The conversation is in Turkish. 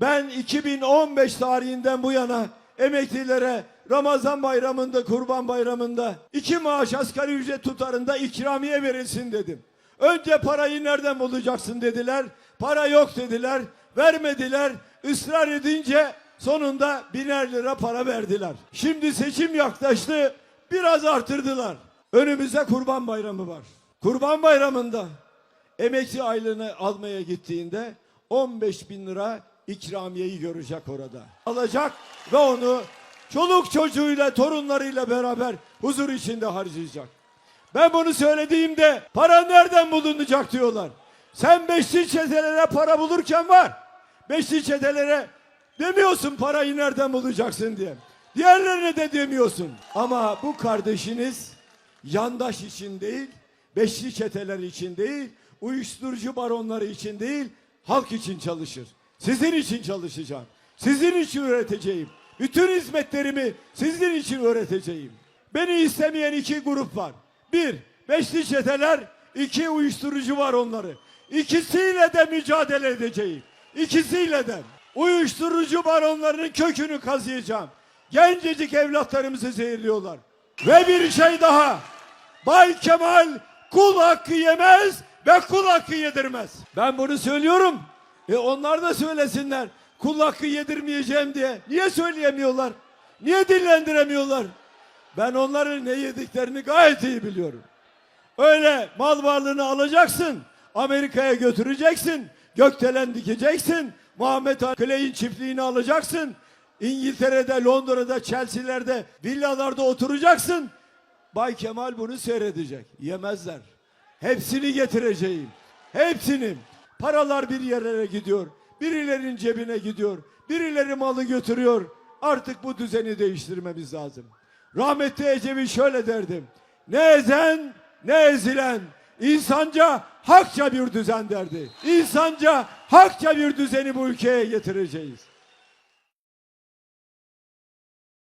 Ben 2015 tarihinden bu yana emeklilere Ramazan bayramında, kurban bayramında iki maaş asgari ücret tutarında ikramiye verilsin dedim. Önce parayı nereden bulacaksın dediler. Para yok dediler. Vermediler. Israr edince sonunda biner lira para verdiler. Şimdi seçim yaklaştı. Biraz artırdılar. Önümüzde kurban bayramı var. Kurban bayramında emekli aylığını almaya gittiğinde 15 bin lira ikramiyeyi görecek orada. Alacak ve onu çoluk çocuğuyla torunlarıyla beraber huzur içinde harcayacak. Ben bunu söylediğimde para nereden bulunacak diyorlar. Sen beşli çetelere para bulurken var. Beşli çetelere demiyorsun parayı nereden bulacaksın diye. Diğerlerine de demiyorsun. Ama bu kardeşiniz yandaş için değil, beşli çeteler için değil, uyuşturucu baronları için değil, halk için çalışır. Sizin için çalışacağım. Sizin için üreteceğim. Bütün hizmetlerimi sizin için öğreteceğim. Beni istemeyen iki grup var. Bir, beşli çeteler, iki uyuşturucu var onları. İkisiyle de mücadele edeceğim. İkisiyle de. Uyuşturucu baronlarının kökünü kazıyacağım. Gencecik evlatlarımızı zehirliyorlar. Ve bir şey daha. Bay Kemal kul hakkı yemez ve kul hakkı yedirmez. Ben bunu söylüyorum. E onlar da söylesinler. Kul hakkı yedirmeyeceğim diye. Niye söyleyemiyorlar? Niye dillendiremiyorlar? Ben onların ne yediklerini gayet iyi biliyorum. Öyle mal varlığını alacaksın. Amerika'ya götüreceksin. Gökdelen dikeceksin. Muhammed Clay'in çiftliğini alacaksın. İngiltere'de, Londra'da, Chelsea'lerde, villalarda oturacaksın. Bay Kemal bunu seyredecek. Yemezler. Hepsini getireceğim. Hepsini. Paralar bir yerlere gidiyor. Birilerinin cebine gidiyor. Birileri malı götürüyor. Artık bu düzeni değiştirmemiz lazım. Rahmetli Ecevit şöyle derdim. Ne ezen ne ezilen insanca hakça bir düzen derdi. İnsanca hakça bir düzeni bu ülkeye getireceğiz.